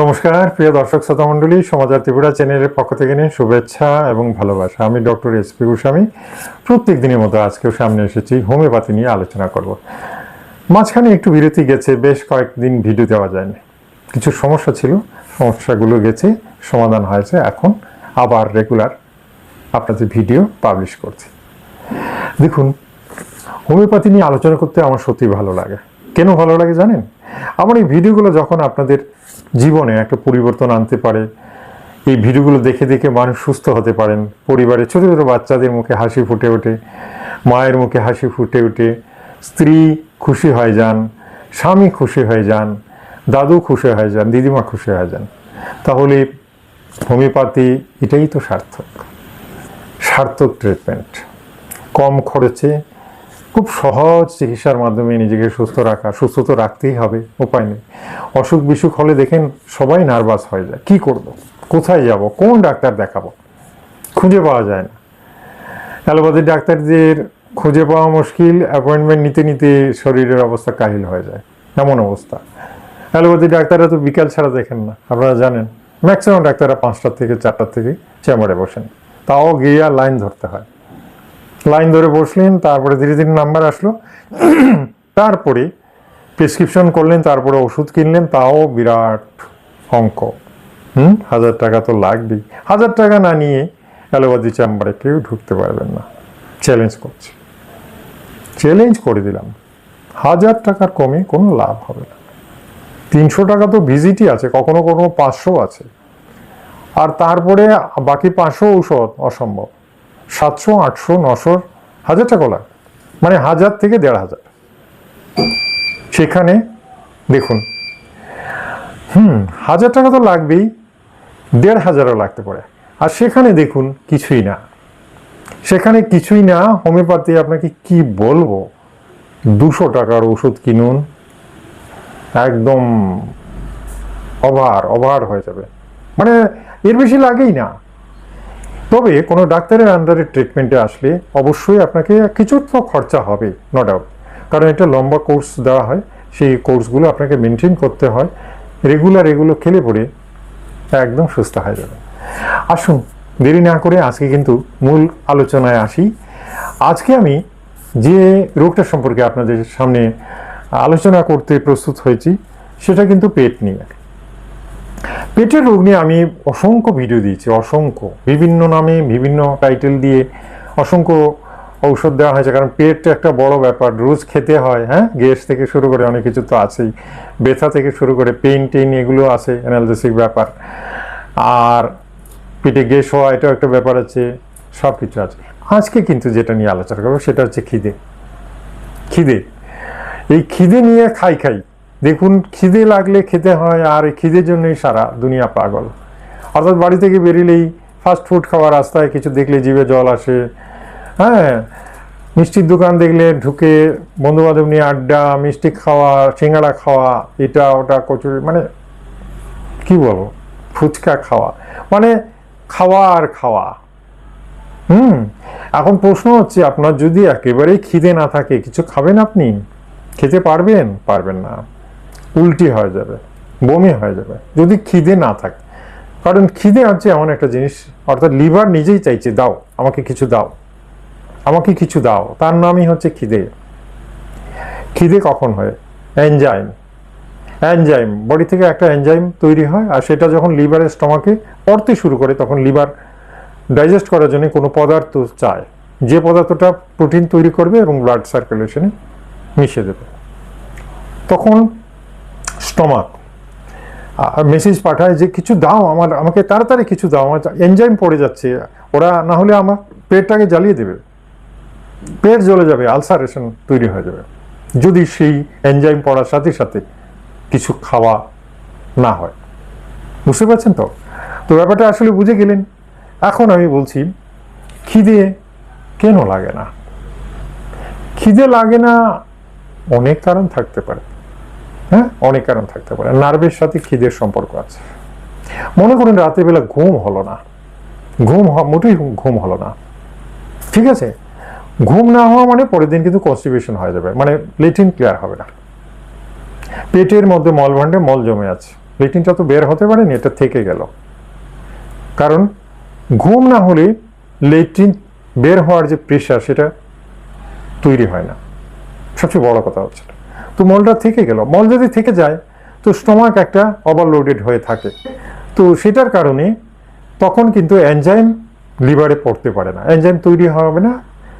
নমস্কার, প্রিয় দর্শক শ্রোতা মণ্ডলী সমাচার ত্রিপুরা চ্যানেলের পক্ষ থেকে নিয়ে শুভেচ্ছা এবং ভালোবাসা। আমি ডক্টর এস পি গোস্বামী। প্রত্যেক দিনের মতো আজকেও সামনে এসেছি, হোমিওপ্যাথি নিয়ে আলোচনা করব। মাঝখানে একটু বিরতি গেছে, বেশ কয়েকদিন ভিডিও দেওয়া যায়নি। কিছু সমস্যা ছিল, সমস্যাগুলো গেছে, সমাধান হয়েছে, এখন আবার রেগুলার আপনাদের ভিডিও পাবলিশ করছি। দেখুন, হোমিওপ্যাথি নিয়ে আলোচনা করতে আমার সত্যি ভালো লাগে। কেন ভালো লাগে জানেন? আমার এই ভিডিওগুলো যখন আপনাদের জীবনে একটা পরিবর্তন আনতে পারে, এই ভিডিওগুলো দেখে দেখে মানুষ সুস্থ হতে পারেন। পরিবারে ছোটো ছোটো বাচ্চাদের মুখে হাসি ফুটে ওঠে, মায়ের মুখে হাসি ফুটে ওঠে, স্ত্রী খুশি হয়ে যান, স্বামী খুশি হয়ে যান, দাদু খুশি হয়ে যান, দিদিমা খুশি হয়ে যান। তাহলে হোমিওপ্যাথি এটাই তো সার্থক। সার্থক ট্রিটমেন্ট কম খরচে খুব সহজ চিকিৎসার মাধ্যমে নিজেকে সুস্থ রাখা, সুস্থ তো রাখতেই হবে, উপায় নেই। অসুখ বিসুখ হলে দেখেন সবাই নার্ভাস হয়ে যায়। কি করব? কোথায় যাব? কোন ডাক্তার দেখাবো? খুঁজে পাওয়া যায় না। অ্যালোপ্যাথি ডাক্তারদের খুঁজে পাওয়া মুশকিল অ্যাপয়েন্টমেন্ট নিতে নিতে শরীরের অবস্থা কাহিল হয়ে যায়। এমন অবস্থা। অ্যালোপ্যাথি ডাক্তাররা তো বিকাল ছাড়া দেখেন না, আপনারা জানেন। ম্যাক্সিমাম ডাক্তাররা পাঁচটার থেকে চারটার থেকে চেম্বারে বসেন। তাও গিয়ে লাইন ধরতে হয়। লাইন ধরে বসলেন, তারপরে ধীরে ধীরে নাম্বার আসলো। তারপরে প্রেসক্রিপশন করলেন, তারপরে ওষুধ কিনলেন, তাও বিরাট অঙ্ক। হুম? হাজার টাকা তো লাগবেই। হাজার টাকা না নিয়ে অ্যালোপ্যাথি চেম্বারে কেউ ঢুকতে পারবেন না। চ্যালেঞ্জ করছি। চ্যালেঞ্জ করে দিলাম। হাজার টাকার কমে কোনো লাভ হবে না। তিনশো টাকা তো ভিজিটই আছে, কখনো কখনো পাঁচশো আছে। আর তারপরে বাকি পাঁচশো ঔষধ অসম্ভব। সাতশো, আটশো, নশো, হাজার টাকা লাগে। মানে হাজার থেকে দেড় হাজার। সেখানে দেখুন, হুম, হাজার টাকা তো লাগবেই, দেড় হাজারও লাগতে পারে। আর সেখানে দেখুন, কিছুই না। সেখানে কিছুই না, হোমিওপ্যাথি আপনাকে কি বলব? দুশো টাকার ওষুধ কিনুন, একদম অভার অভার হয়ে যাবে। মানে এর বেশি লাগেই না। তবে কোনো ডাক্তারের আন্ডারে ট্রিটমেন্টে আসলে অবশ্যই আপনাকে কিছু তো খরচা হবে নো ডাউট কারণ এটা লম্বা কোর্স দেওয়া হয়, সেই কোর্সগুলো আপনাকে মেনটেন করতে হয় রেগুলার এগুলো খেলে পড়ে একদম সুস্থ হয়ে যাবে। আসুন, দেরি না করে আজকে কিন্তু মূল আলোচনায় আসি। আজকে আমি যে রোগটা সম্পর্কে আপনাদের সামনে আলোচনা করতে প্রস্তুত হয়েছি, সেটা কিন্তু পেট নিয়ে। পেটের রোগ নিয়ে আমি অসংখ্য ভিডিও দিয়েছি, অসংখ্য। বিভিন্ন নামে, বিভিন্ন টাইটেল দিয়ে অসংখ্য ঔষধ দেওয়া হয়েছে, কারণ পেট একটা বড় ব্যাপার, রোজ খেতে হয় হ্যাঁ? গ্যাস থেকে শুরু করে অনেক কিছু তো আছেই। ব্যথা থেকে শুরু করে পেন টেন এগুলো আছে অ্যানালজেসিক ব্যাপার। আর পেটে গ্যাস হওয়া, এটাও একটা ব্যাপার আছে সব কিছু আছে। আজকে কিন্তু যেটা নিয়ে আলোচনা করব, সেটা হচ্ছে খিদে। খিদে। এই খিদে নিয়ে খাই খাই দেখুন, খিদে লাগলে খেতে হয় আর এই খিদের জন্যই সারা দুনিয়া পাগল। অর্থাৎ বাড়ি থেকে বেরিলেই ফাস্ট ফুড খাওয়া রাস্তায় কিছু দেখলে জিভে জল আসে। হ্যাঁ মিষ্টির দোকান দেখলে ঢুকে বন্ধুবান্ধব নিয়ে আড্ডা, মিষ্টি খাওয়া, সিঙ্গাড়া খাওয়া, এটা, ওটা, কচুরি মানে কি বলব, ফুচকা খাওয়া। মানে খাওয়া আর খাওয়া। হুম, এখন প্রশ্ন হচ্ছে, আপনার যদি একেবারেই খিদে না থাকে, কিছু খাবেন আপনি? খেতে পারবেন? পারবেন না। উল্টি হয়ে যাবে, বমি হয়ে যাবে, যদি খিদে না থাকে। কারণ খিদে হচ্ছে এমন একটা জিনিস, অর্থাৎ লিভার নিজেই চাইছে, দাও, আমাকে কিছু দাও, আমাকে কিছু দাও। তার নামই হচ্ছে খিদে। খিদে কখন হয়? এনজাইম। এনজাইম, বডি থেকে একটা এনজাইম তৈরি হয়, আর সেটা যখন লিভারের স্টমাকে পড়তে শুরু করে, তখন লিভার ডাইজেস্ট করার জন্য কোনো পদার্থ চায়। যে পদার্থটা প্রোটিন তৈরি করবে এবং ব্লাড সার্কুলেশনে মিশে দেবে। তখন স্টমাক। মেসেজ পাঠায় যে, কিছু দাও, আমার, আমাকে তাড়াতাড়ি কিছু দাও, আমার এনজাইম পড়ে যাচ্ছে। ওরা না হলে আমার পেটটাকে জ্বালিয়ে দেবে। পেট জ্বলে যাবে, আলসারেশন তৈরি হয়ে যাবে। যদি সেই এনজাইম পড়ার সাথে সাথে কিছু খাওয়া না হয়। বুঝতে পারছেন তো? তো ব্যাপারটা আসলে বুঝে গেলেন। এখন আমি বলছি, খিদে কেন লাগে না? খিদে লাগে না অনেক কারণ থাকতে পারে। হ্যাঁ? অনেক কারণ থাকতে পারে। নার্ভের সাথে খিদের সম্পর্ক আছে। মনে করেন বেলা ঘুম হলো না। ঘুম মোটেই ঘুম হলো না। ঠিক আছে? ঘুম না হওয়া মানে পরের দিন কিন্তু কনস্টিপেশন হয়ে যাবে। মানে লেটিন ক্লিয়ার হবে না। পেটের মধ্যে মল মলভাণ্ডে মল জমে আছে। লেটিনটা তো বের হতে পারেনি, এটা থেকে গেল। কারণ ঘুম না হলে লেট্রিন বের হওয়ার যে প্রেশার সেটা তৈরি হয় না। সবচেয়ে বড় কথা হচ্ছে। তো মলটা থেকে গেল। মল যদি থেকে যায়, তো স্টোমাক একটা ওভারলোডেড হয়ে থাকে। তো সেটার কারণে তখন কিন্তু এনজাইম লিভারে পড়তে পারে না। এনজাইম তৈরি হবে না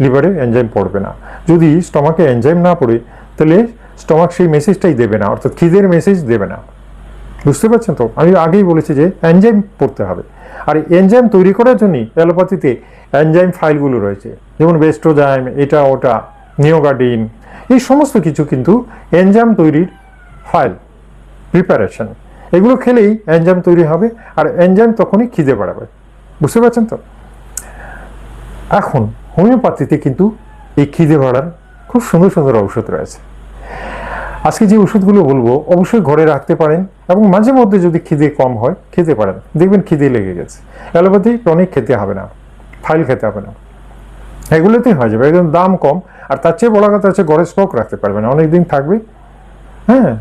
লিভারে এনজাইম পড়বে না। যদি স্টমাকে এনজাইম না পড়ে, তাহলে স্টমাক সেই মেসেজটাই দেবে না, অর্থাৎ খিদের মেসেজ দেবে না। বুঝতে পারছেন তো? আমি আগেই বলেছি যে এনজাইম পড়তে হবে। আর এনজাইম তৈরি করার জন্যই অ্যালোপ্যাথিতে এনজাইম ফাইলগুলো রয়েছে। যেমন বেস্ট্রোজাইম এটা ওটা নিওগাডিন এই সমস্ত কিছু কিন্তু এনজাইম তৈরির ফাইল প্রিপারেশন এগুলো খেলেই এনজাইম তৈরি হবে আর এনজাইম তখনই খিদে বাড়াবে। বুঝতে পারছেন তো? এখন হোমিওপ্যাথিতে কিন্তু এই খিদে বাড়ার খুব সুন্দর সুন্দর ঔষধ রয়েছে। আজকে যে ওষুধগুলো বলব, অবশ্যই ঘরে রাখতে পারেন এবং মাঝে মধ্যে যদি খিদে কম হয়, খেতে পারেন। দেখবেন খিদে লেগে গেছে। অ্যালোপ্যাথি টনিক খেতে হবে না, ফাইল খেতে হবে না। এগুলোতেই হয়ে যাবে, একদম দাম কম। আর তার চেয়ে বড় কথা হচ্ছে গড়ে স্টক রাখতে পারবেন অনেক দিন থাকবে। হ্যাঁ?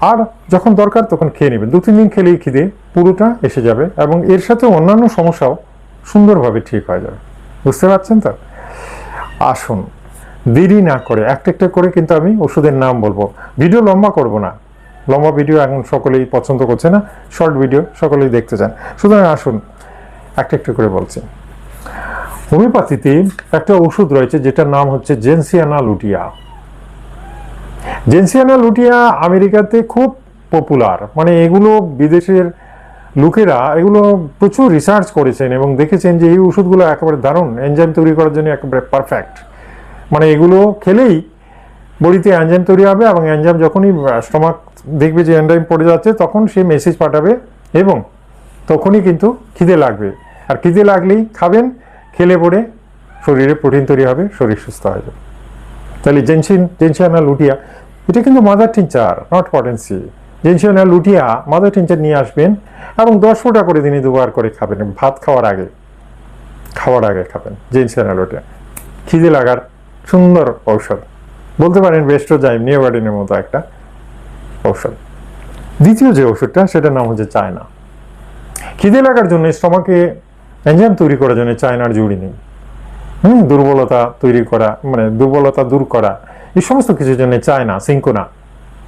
আর যখন দরকার তখন খেয়ে নেবেন। দু তিন দিন খেলেই খিদে, পুরোটা এসে যাবে এবং এর সাথে অন্যান্য সমস্যাও সুন্দরভাবে ঠিক হয়ে যাবে। বুঝতে পারছেন তো? আসুন, দেরি না করে, একটা একটা করে কিন্তু আমি ওষুধের নাম বলব। ভিডিও লম্বা করব না। লম্বা ভিডিও এখন সকলেই পছন্দ করছে না, শর্ট ভিডিও সকলেই দেখতে চান। সুতরাং আসুন, একটা একটা করে বলছি। হোমিওপ্যাথিতে একটা ওষুধ রয়েছে যেটার নাম হচ্ছে জেনসিয়ানা লুটিয়া। জেনসিয়ানা লুটিয়া আমেরিকাতে খুব পপুলার মানে এগুলো বিদেশের লোকেরা এগুলো প্রচুর রিসার্চ করেছেন এবং দেখেছেন যে এই ওষুধগুলো একেবারে দারুণ এনজাইম তৈরি করার জন্য একেবারে পারফেক্ট মানে এগুলো খেলেই বডিতে এনজাইম তৈরি হবে এবং এনজাইম যখনই স্টমাক দেখবে যে এনজাইম পড়ে যাচ্ছে, তখন সে মেসেজ পাঠাবে এবং তখনই কিন্তু খিদে লাগবে। আর খিদে লাগলেই খাবেন খেলে পড়ে শরীরে প্রোটিন তৈরি হবে, শরীর সুস্থ হয়ে যাবে। তাহলে জেনসিন জেনসিয়ানা লুটিয়া এটা কিন্তু mother tincture not potency gentiana lutea mother tincture নিয়ে আসবেন এবং দশ ফোঁটা করে দিনে দুবার করে খাবেন, ভাত খাওয়ার আগে খাওয়ার আগে খাবেন জেনসিয়ানা লুটিয়া খিদে লাগার সুন্দর ঔষধ। বলতে পারেন বেস্টোজাইম নিওগার্ডিনের মতো একটা ঔষধ। দ্বিতীয় যে ওষুধটা সেটার নাম হচ্ছে চায়না। খিদে লাগার জন্য স্টমাকে এনজাইম তৈরি করার জন্য চায়নার জুড়ি নেই হুম দুর্বলতা তৈরি করা মানে দুর্বলতা দূর করা এই সমস্ত কিছুর জন্য চায়না সিঙ্কোনা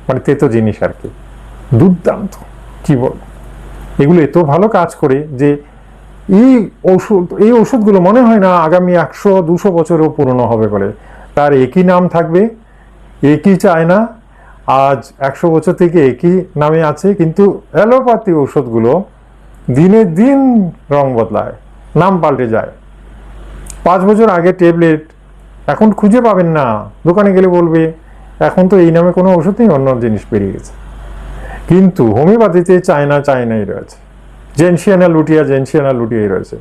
মানে তেতো জিনিস আর কি দুর্দান্ত কি বল এগুলো এত ভালো কাজ করে যে এই ওষুধ এই ওষুধগুলো মনে হয় না আগামী একশো দুশো বছরেও পুরনো হবে বলে তার একই নাম থাকবে একই চায়না আজ একশো বছর থেকে একই নামে আছে কিন্তু অ্যালোপ্যাথি ওষুধগুলো দিনে দিন রং বদলায় নাম পাল্টে যায়। পাঁচ বছর আগে ট্যাবলেট, এখন খুঁজে পাবেন না। দোকানে গেলে বলবে, এখন তো এই নামে কোনো ওষুধ নেই, অন্য জিনিস বেরিয়ে গেছে। কিন্তু হোমিওপ্যাথিতে চায়না, চায়নাই রয়েছে। জেনসিয়ানা লুটিয়া, জেনসিয়ানা লুটিয়াই রয়েছে।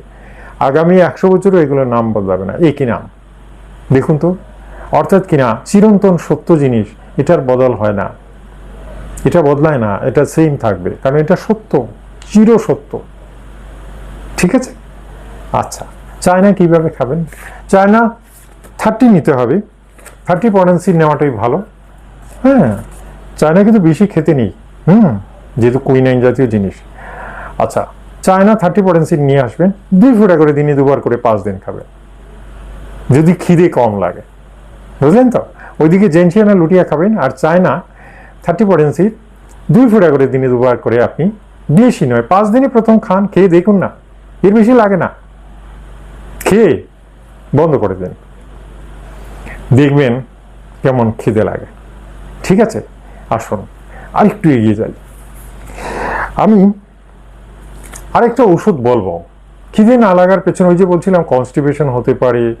আগামী একশো বছরও এগুলোর নাম বদলাবে না। এ একই নাম? দেখুন তো। অর্থাৎ কিনা চিরন্তন সত্য জিনিস, এটার বদল হয় না। এটা বদলায় না, এটা সেম থাকবে। কারণ এটা সত্য চির সত্য ঠিক আছে? আচ্ছা চায়না কীভাবে খাবেন? চায়না থার্টি নিতে হবে। থার্টি পটেন্সি নেওয়াটাই ভালো। হ্যাঁ চায়না কিন্তু বেশি খেতে নেই। হুম, যেহেতু কুইনাইন জাতীয় জিনিস। আচ্ছা চায়না থার্টি পটেন্সি নিয়ে আসবেন। দুই ফোঁটা করে দিনে দুবার করে পাঁচ দিন খাবেন। যদি খিদে কম লাগে। বুঝলেন তো? ওইদিকে জেনসিয়ানা লুটিয়া খাবেন, আর চায়না থার্টি পটেন্সির দুই ফোঁটা করে দিনে দুবার করে আপনি বেশি নয়, পাঁচ দিনে প্রথম খান, খেয়ে দেখুন না। এর বেশি লাগে না। খেয়ে বন্ধ করে দেন। দেখবেন কেমন খিদে লাগে। ঠিক আছে? আসুন, আরেকটু এগিয়ে যাই। আমি আরেকটা ওষুধ বলব। খিদে না লাগার পেছনে ওই যে বলছিলাম কনস্টিপেশন হতে পারে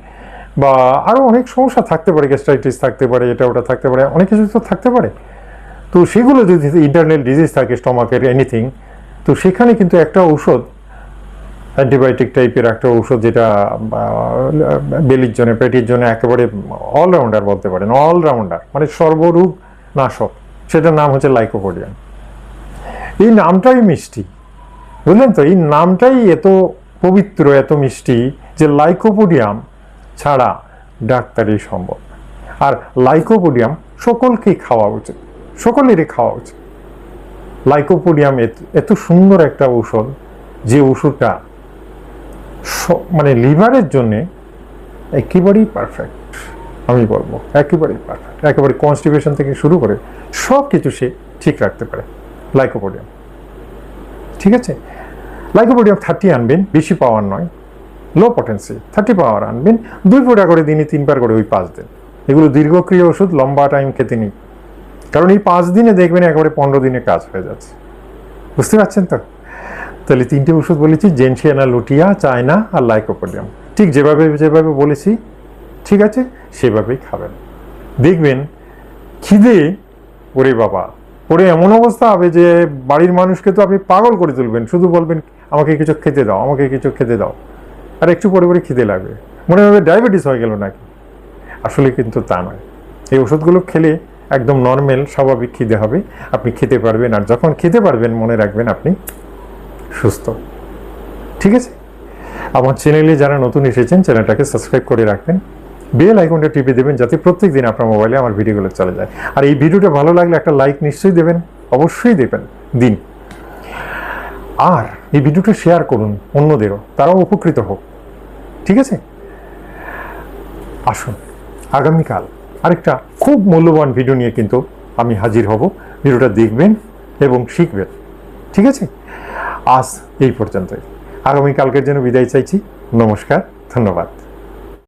বা আরও অনেক সমস্যা থাকতে পারে গ্যাস্ট্রাইটিস থাকতে পারে, এটা ওটা থাকতে পারে, অনেক কিছু তো থাকতে পারে। তো সেগুলো যদি ইন্টারনাল ডিজিজ থাকে স্টমাকের এনিথিং তো সেখানে কিন্তু একটা ঔষধ অ্যান্টিবায়োটিক টাইপের একটা ঔষধ যেটা বেলির জন্য, পেটির জন্য একেবারে অলরাউন্ডার বলতে পারেন অলরাউন্ডার মানে সর্বরূপ নাশক। সেটার নাম হচ্ছে লাইকোপোডিয়াম এই নামটাই মিষ্টি, বুঝলেন তো? এই নামটাই এত পবিত্র, এত মিষ্টি যে লাইকোপোডিয়াম ছাড়া ডাক্তারি সম্ভব। আর লাইকোপোডিয়াম সকলকেই খাওয়া উচিত, সকলেরই খাওয়া উচিত। লাইকোপোডিয়াম এত- সুন্দর একটা ঔষধ, যে ওষুধটা মানে লিভারের জন্যে একেবারেই পারফেক্ট আমি বলব। একেবারেই পারফেক্ট একেবারে কনস্টিপেশন থেকে শুরু করে সব কিছু সে ঠিক রাখতে পারে। লাইকোপোডিয়াম ঠিক আছে? লাইকোপোডিয়াম থার্টি আনবেন, বেশি পাওয়ার নয় লো পটেন্সি থার্টি পাওয়ার আনবেন, দুই ফোঁটা করে দিনে তিনবার করে ওই পাঁচ দিন। এগুলো দীর্ঘক্রিয় ওষুধ, লম্বা টাইম খেতে নেই কারণ এই পাঁচ দিনে দেখবেন একেবারে পনেরো দিনে কাজ হয়ে যাচ্ছে। বুঝতে পারছেন তো? তাহলে তিনটে ওষুধ বলেছি জেনসিয়ানা লুটিয়া চায়না আর লাইকোপোডিয়াম ঠিক যেভাবে যেভাবে বলেছি, ঠিক আছে, সেভাবেই খাবেন। দেখবেন, খিদে, ওরে বাবা, ওরে এমন অবস্থা হবে যে বাড়ির মানুষকে তো আপনি পাগল করে তুলবেন। শুধু বলবেন, আমাকে কিছু খেতে দাও, আমাকে কিছু খেতে দাও। আর একটু পরে পরে খিদে লাগবে। মনে হবে ডায়াবেটিস হয়ে গেল নাকি? আসলে কিন্তু তা নয়। এই ওষুধগুলো খেলে একদম নর্মাল, স্বাভাবিক খিদে হবে। আপনি খেতে পারবেন, আর যখন খেতে পারবেন, মনে রাখবেন আপনি সুস্থ। ঠিক আছে? আমার চ্যানেলে যারা নতুন এসেছেন চ্যানেলটাকে সাবস্ক্রাইব করে রাখবেন। বেল আইকনটা টিপে দেবেন, যাতে প্রত্যেক দিন আপনার মোবাইলে আমার ভিডিওগুলো চলে যায়। আর এই ভিডিওটা ভালো লাগলে একটা লাইক নিশ্চয়ই দেবেন, অবশ্যই দেবেন, দিন। আর এই ভিডিওটা শেয়ার করুন অন্যদেরও, তারাও উপকৃত হোক। ঠিক আছে? আসুন, আগামীকাল আরেকটা খুব মূল্যবান ভিডিও নিয়ে কিন্তু আমি হাজির হব। ভিডিওটা দেখবেন এবং শিখবেন। ঠিক আছে? আজ এই পর্যন্তই। আগামীকালকের জন্য বিদায় চাইছি। নমস্কার ধন্যবাদ।